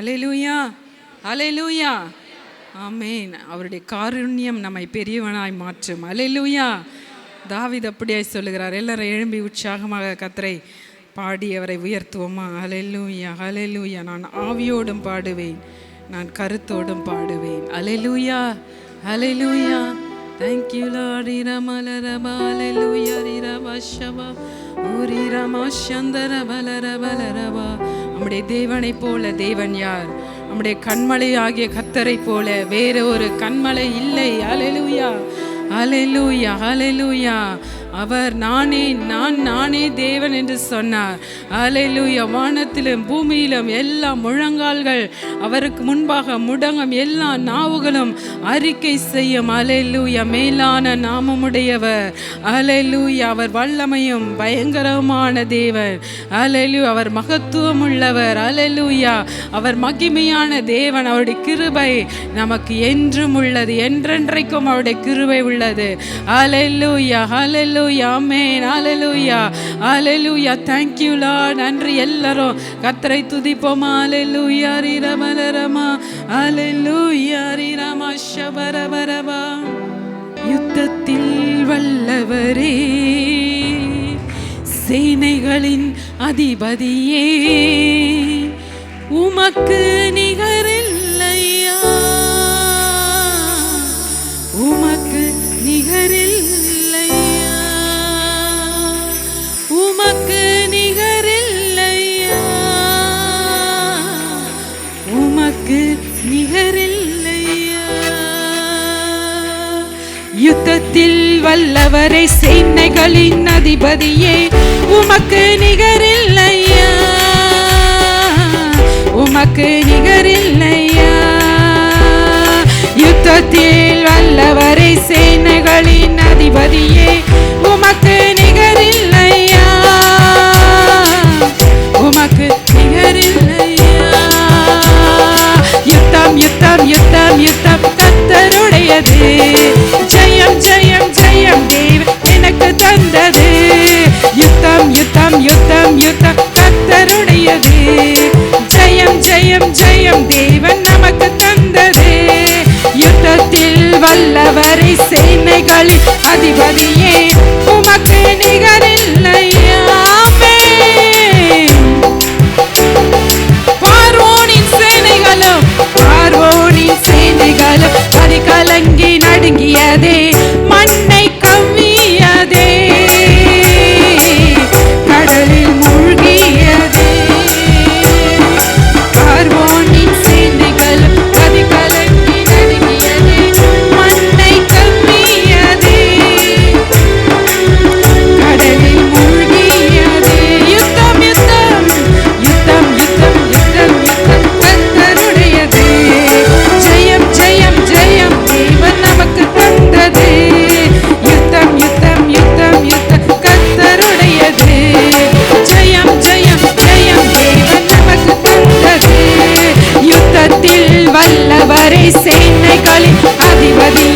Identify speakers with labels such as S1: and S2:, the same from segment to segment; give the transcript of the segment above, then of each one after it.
S1: அலையலூயா அலையலூயா ஆமேன். அவருடைய காருண்யம் நம்மை பெரியவனாய் மாற்றும். அலையலூயா தாவித் அப்படியாய் சொல்லுகிறார் எல்லாரும் எழும்பி உற்சாகமாக கத்தரை பாடி அவரை உயர்த்துவோமா? அலையலூயா அலையலூயா நான் ஆவியோடும் பாடுவேன் நான் கருத்தோடும் பாடுவேன். அலையலூயா அலையலூயா தேங்க்யூ லாடி ரமலரபா அலையலூயா ரிரபா ஷபா. ஊரி ரமா சந்தர பலர பலரபா. நம்முடைய தேவனைப் போல தேவன் யார்? நம்முடைய கண்மலை ஆகிய கத்தரை போல வேற ஒரு கண்மலை இல்லை. அலெலுயா அலெலுயா அலெலுயா அவர் நானே நான் நானே தேவன் என்று சொன்னார். அலையிலுய வானத்திலும் பூமியிலும் எல்லா முழங்கால்கள் அவருக்கு முன்பாக முடங்கும் எல்லா நாவுகளும் அறிக்கை செய்யும். அலையிலுய மேலான நாமமுடையவர். அலையிலுய அவர் வல்லமையும் பயங்கரமான தேவன். அலையிலு அவர் மகத்துவம் உள்ளவர் அலையிலுயா அவர் மகிமையான தேவன். அவருடைய கிருபை நமக்கு என்றும் உள்ளது. என்றென்றைக்கும் அவருடைய கிருபை உள்ளது. அலையிலுயா அலையிலு ஆமென் அலையிலூயா அலையிலூயா தேங்க்யூ லார்ட் நன்றி எல்லாரும். கத்தரை துதிப்போமா. அலையிலூயா ரீரமலரமா அலையிலூயா ரீரமா ஷபரபரபா யுத்தத்தில் வல்லவரே சேனைகளின் அதிபதியே உமக்கு நிகரில்லையா? உமக்கு நிகரில்லை நிகரில்லையா? யுத்தத்தில் வல்லவரை சேனைகளின் அதிபதியே உமக்கு நிகரில்லையா? உமக்கு நிகரில்லையா? யுத்தத்தில் வல்லவரை சேனைகளின் அதிபதியே உமக்கு நிகரில்லை யுத்தம் யுத்தம் யுத்தம். கத்தருடையது. ஜெயம் ஜெயம் ஜெயம் தேவ் எனக்கு தந்தது. யுத்தம் யுத்தம் யுத்தம் யுத்தம். கத்தருடையது. ஜெயம் ஜெயம் ஜெயம் தேவன் நமக்கு தந்தது. யுத்தத்தில் வல்லவரை சேனைகளின் அதிபதியே. சேனைகளின் அதிபதியே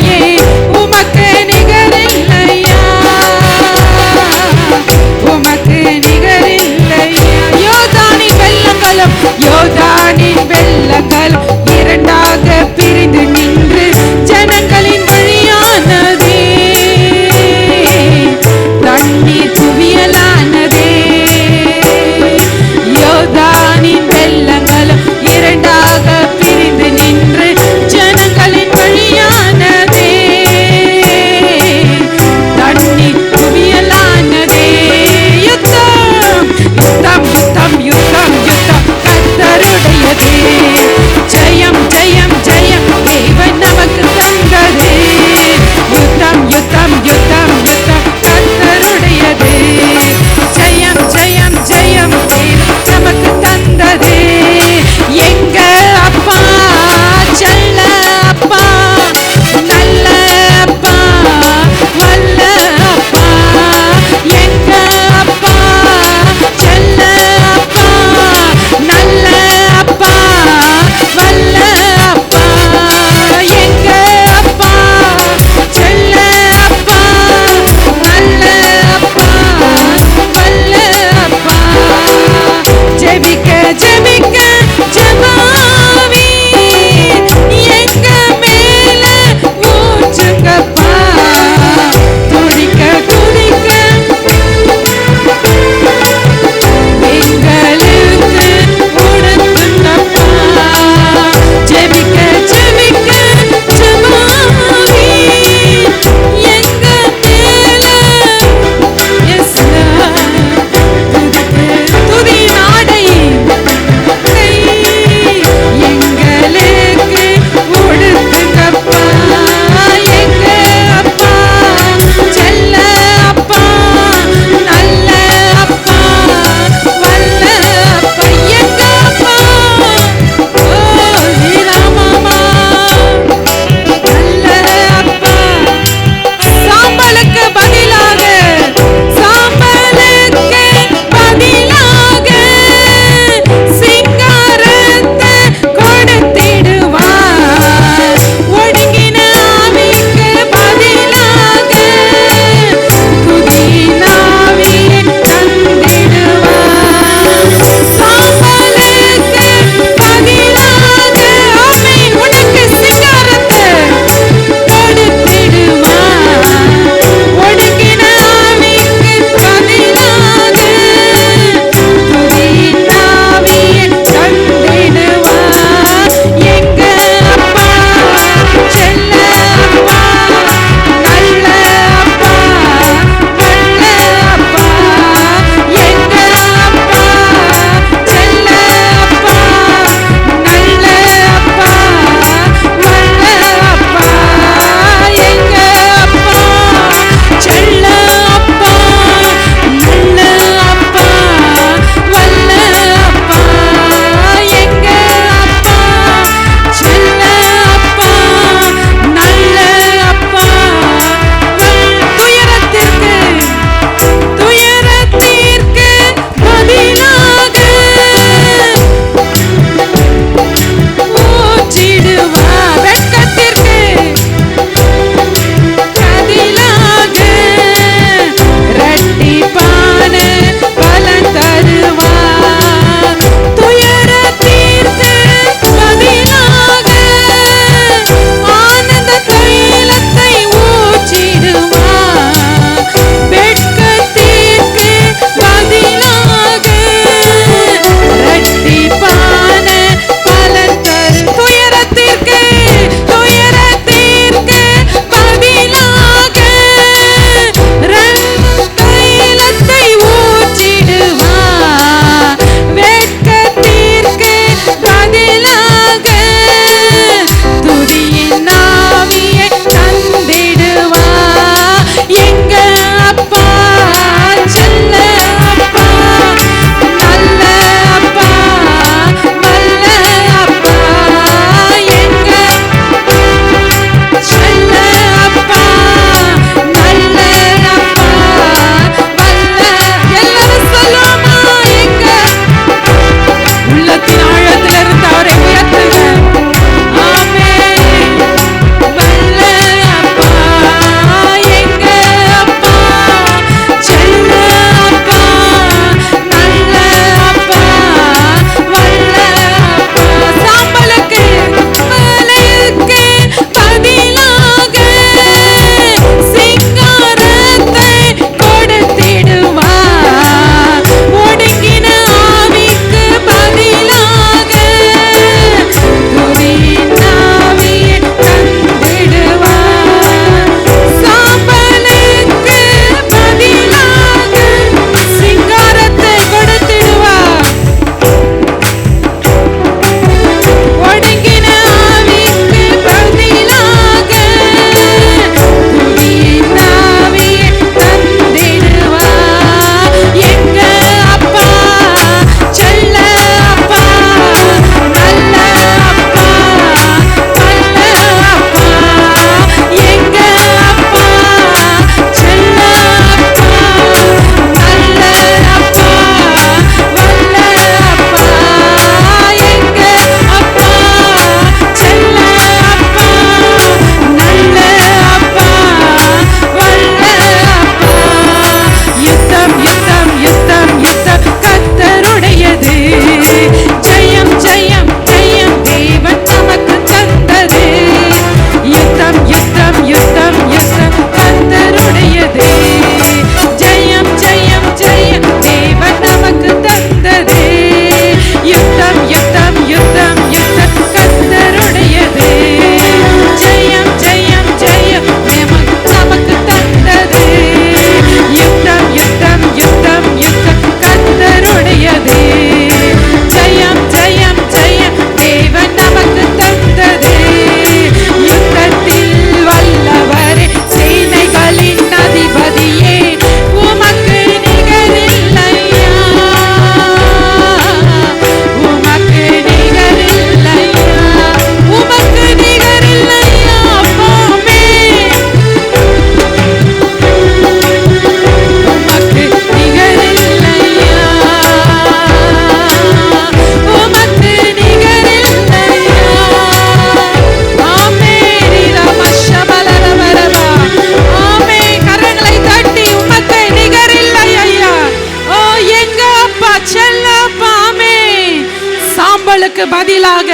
S1: துக்கத்துக்கு பதிலாக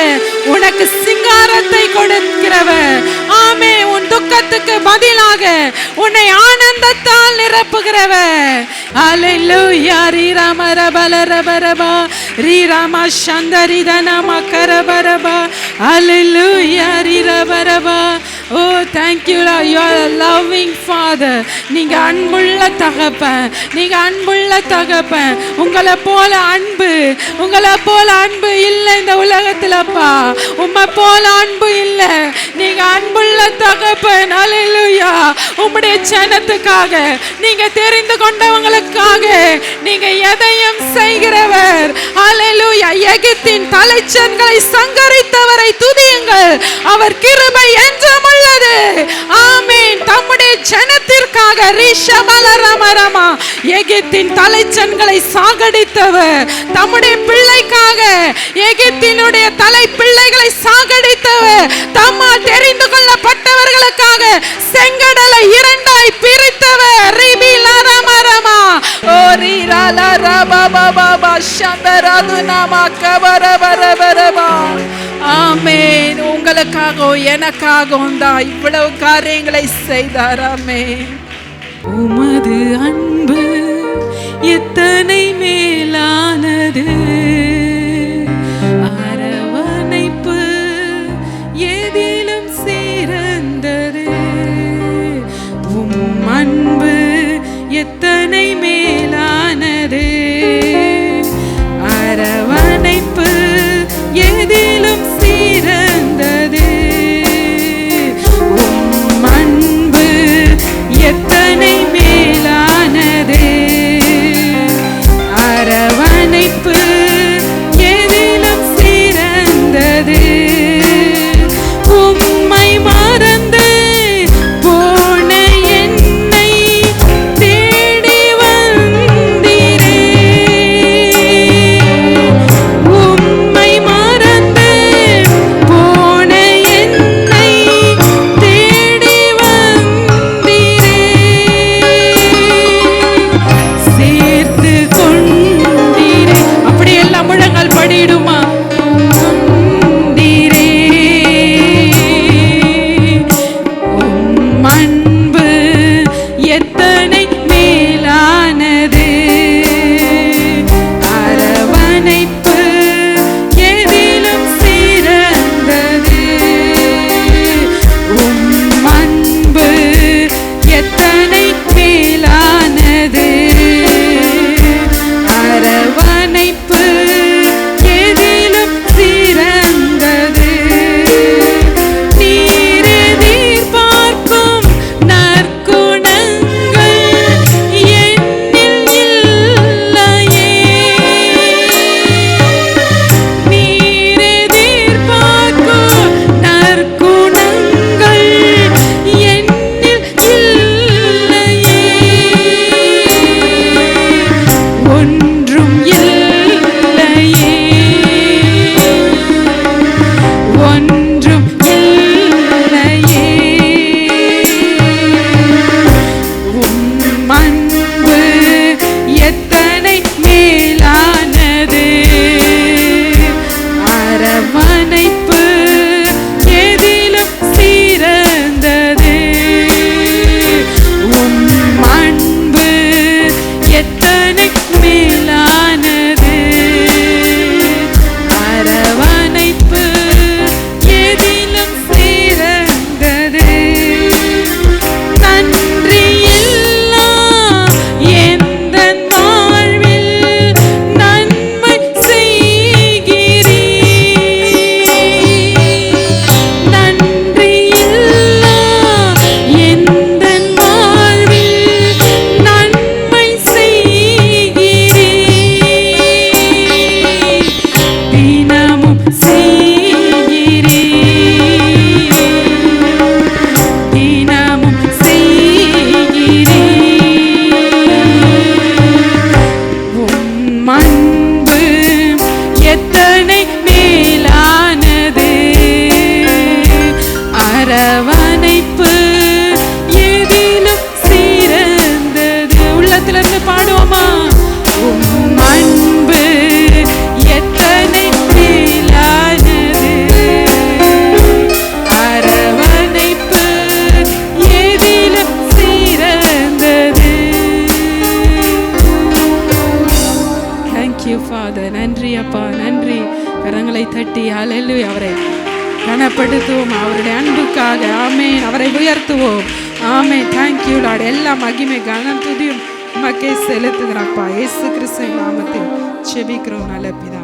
S1: உனக்கு சிங்காரத்தை கொடுக்கிறவர். ஆமே உன் துக்கத்துக்கு பதிலாக உன்னை ஆனந்தத்தால் நிரப்புகிறவர். அலையா ரீ ராம ரபல ரப ரீ ராம சந்தரி தனம கரபரபா அலையா ரீ ரப. ஓ தேங்க்யூடா யூ ஆர் லவ்விங் ஃபாதர் நீங்கள் அன்புள்ள தகப்பன் நீங்கள் அன்புள்ள தகப்பன் உங்களை போல அன்பு. உங்களை போல அன்பு இல்லை இந்த உலகத்தில்ப்பா உம்மை போல அன்பு இல்லை. நீங்கள் அன்புள்ள தகப்பன் அலையிலுயா உம்முடைய ஜனத்துக்காக நீங்கள் தெரிந்து கொண்டவங்களுக்காக நீங்கள் எதையும் செய்கிறவர். அலையிலுயா எகிப்தின் தலைச்சன்களை சங்கரித்தவரை துதியுங்கள். அவர் கிருபை என்றும் உள்ளது ஆமென். தம்முடைய ஜனத்திற்காக ரிஷபலரமரமா எகிப்தின் தலைச்சன்களை சாகடித்தவர். தம்முடைய பிள்ளைக்காக எகிப்தினுடைய தலை பிள்ளைகளை சாகடித்தவர். தம்மால் தெரிந்து கொள்ளப்பட்டவர்களுக்காக செங்கடலை இரண்டாய் பிரித்தவர். ரிபி லரமரமா ஓ ரீரா லரபா பாபா சந்தராது நாமா கபரபரபரபா ஆமீன். உங்களுக்காகவும் எனக்காகவும் தான் இவ்வளவு காரியங்களை செய்தாராமே. உமது அன்பு எத்தனை மேலானது ஃபாதர் நன்றி அப்பா நன்றி. கரங்களை தட்டி அலல்லு அவரை கனப்படுத்துவோம். அவருடைய அன்புக்காக ஆமேன். அவரை உயர்த்துவோம். ஆமே தேங்க்யூ லாட் எல்லா மகிமை கனம் துதியும் உமக்கே செலுத்துகிறாப்பா இயேசு கிறிஸ்துவின் நாமத்தில் செபிக்கிறோம். நல்ல பிதா.